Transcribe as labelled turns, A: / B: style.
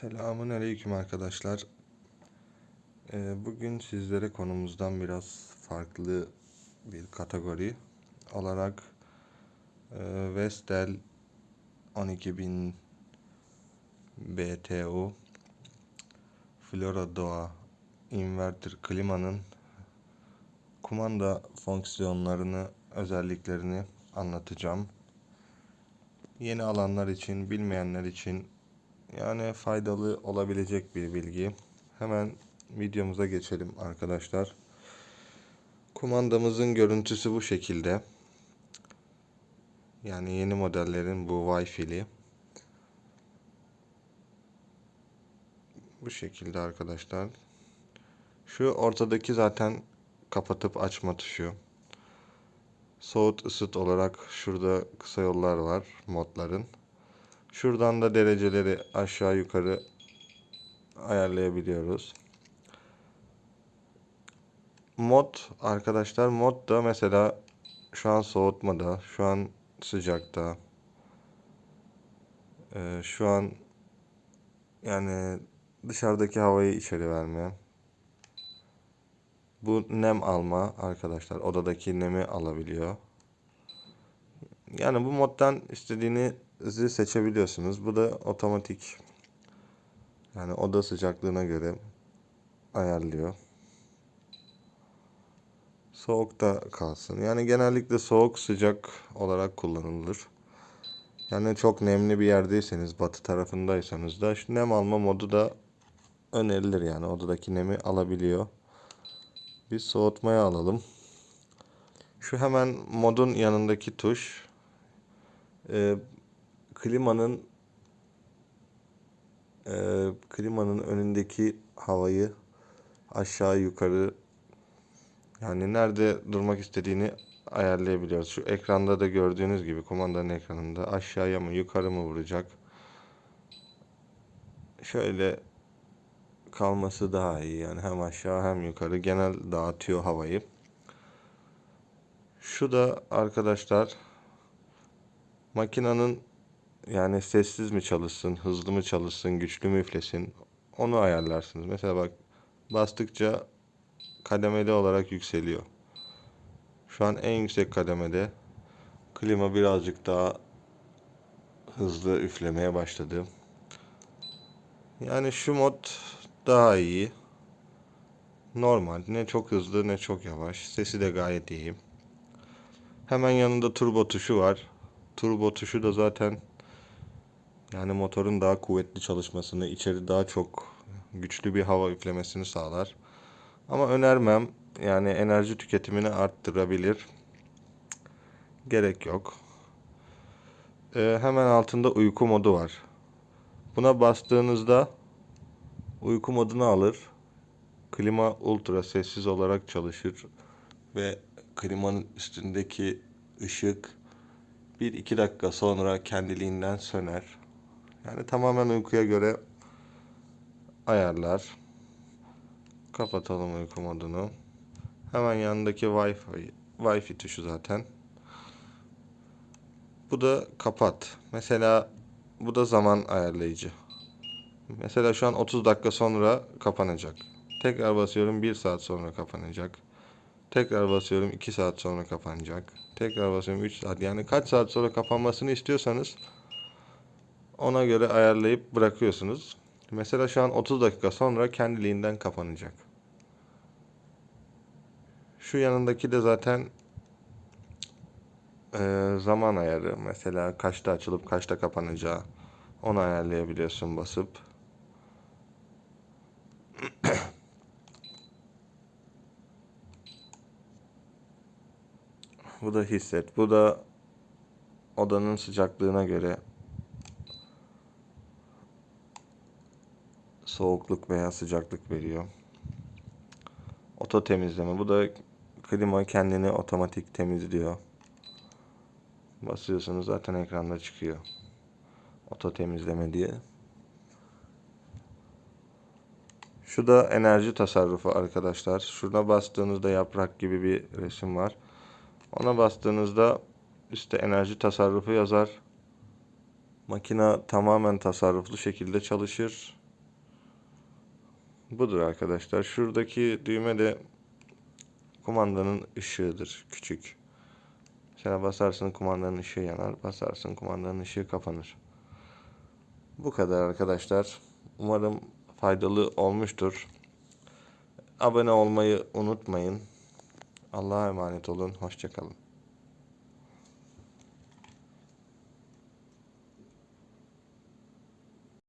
A: Selamun aleyküm arkadaşlar. Ee, bugün sizlere konumuzdan biraz farklı bir kategori olarak e, Vestel 12000 BTU Flora Doğa inverter klimanın kumanda fonksiyonlarını, özelliklerini anlatacağım. Yeni alanlar için, bilmeyenler için yani faydalı olabilecek bir bilgi. Hemen videomuza geçelim arkadaşlar. Kumandamızın görüntüsü bu şekilde. Yani yeni modellerin bu Wi-Fi'li. Bu şekilde arkadaşlar. Şu ortadaki zaten kapatıp açma tuşu. Soğut ısıt olarak şurada kısa yollar var modların. Şuradan da dereceleri aşağı yukarı ayarlayabiliyoruz. Mod arkadaşlar mod da mesela şu an soğutmada, şu an sıcakta. Ee, şu an yani dışarıdaki havayı içeri verme. Bu nem alma arkadaşlar. Odadaki nemi alabiliyor. Yani bu moddan istediğinizi seçebiliyorsunuz. Bu da otomatik. Yani oda sıcaklığına göre ayarlıyor. Soğukta kalsın. Yani genellikle soğuk sıcak olarak kullanılır. Yani çok nemli bir yerdeyseniz, batı tarafındaysanız da şu nem alma modu da önerilir yani. Odadaki nemi alabiliyor. Biz soğutmaya alalım. Şu hemen modun yanındaki tuş e, klimanın e, klimanın önündeki havayı aşağı yukarı yani nerede durmak istediğini ayarlayabiliyoruz. Şu ekranda da gördüğünüz gibi kumandanın ekranında aşağıya mı yukarı mı vuracak. Şöyle kalması daha iyi yani hem aşağı hem yukarı genel dağıtıyor havayı. Şu da arkadaşlar makinenin yani sessiz mi çalışsın, hızlı mı çalışsın, güçlü mü üflesin onu ayarlarsınız. Mesela bak bastıkça kademeli olarak yükseliyor. Şu an en yüksek kademede klima birazcık daha hızlı üflemeye başladı. Yani şu mod daha iyi. Normal. Ne çok hızlı ne çok yavaş. Sesi de gayet iyi. Hemen yanında turbo tuşu var. Turbo tuşu da zaten yani motorun daha kuvvetli çalışmasını, içeri daha çok güçlü bir hava üflemesini sağlar. Ama önermem. Yani enerji tüketimini arttırabilir. Gerek yok. Ee, hemen altında uyku modu var. Buna bastığınızda uyku modunu alır. Klima ultra sessiz olarak çalışır ve klimanın üstündeki ışık 1-2 dakika sonra kendiliğinden söner. Yani tamamen uykuya göre ayarlar. Kapatalım uyku modunu. Hemen yanındaki Wi-Fi, Wi-Fi tuşu zaten. Bu da kapat. Mesela bu da zaman ayarlayıcı. Mesela şu an 30 dakika sonra kapanacak. Tekrar basıyorum 1 saat sonra kapanacak. Tekrar basıyorum 2 saat sonra kapanacak. Tekrar basıyorum 3 saat. Yani kaç saat sonra kapanmasını istiyorsanız ona göre ayarlayıp bırakıyorsunuz. Mesela şu an 30 dakika sonra kendiliğinden kapanacak. Şu yanındaki de zaten e, zaman ayarı. Mesela kaçta açılıp kaçta kapanacağı onu ayarlayabiliyorsun basıp. Bu da hisset. Bu da odanın sıcaklığına göre soğukluk veya sıcaklık veriyor. Oto temizleme. Bu da klima kendini otomatik temizliyor. Basıyorsunuz zaten ekranda çıkıyor. Oto temizleme diye. Şu da enerji tasarrufu arkadaşlar. Şuna bastığınızda yaprak gibi bir resim var. Ona bastığınızda üstte enerji tasarrufu yazar. Makina tamamen tasarruflu şekilde çalışır. Budur arkadaşlar. Şuradaki düğme de kumandanın ışığıdır. Küçük. Mesela basarsın kumandanın ışığı yanar. Basarsın kumandanın ışığı kapanır. Bu kadar arkadaşlar. Umarım faydalı olmuştur. Abone olmayı unutmayın. Allah'a emanet olun. Hoşçakalın.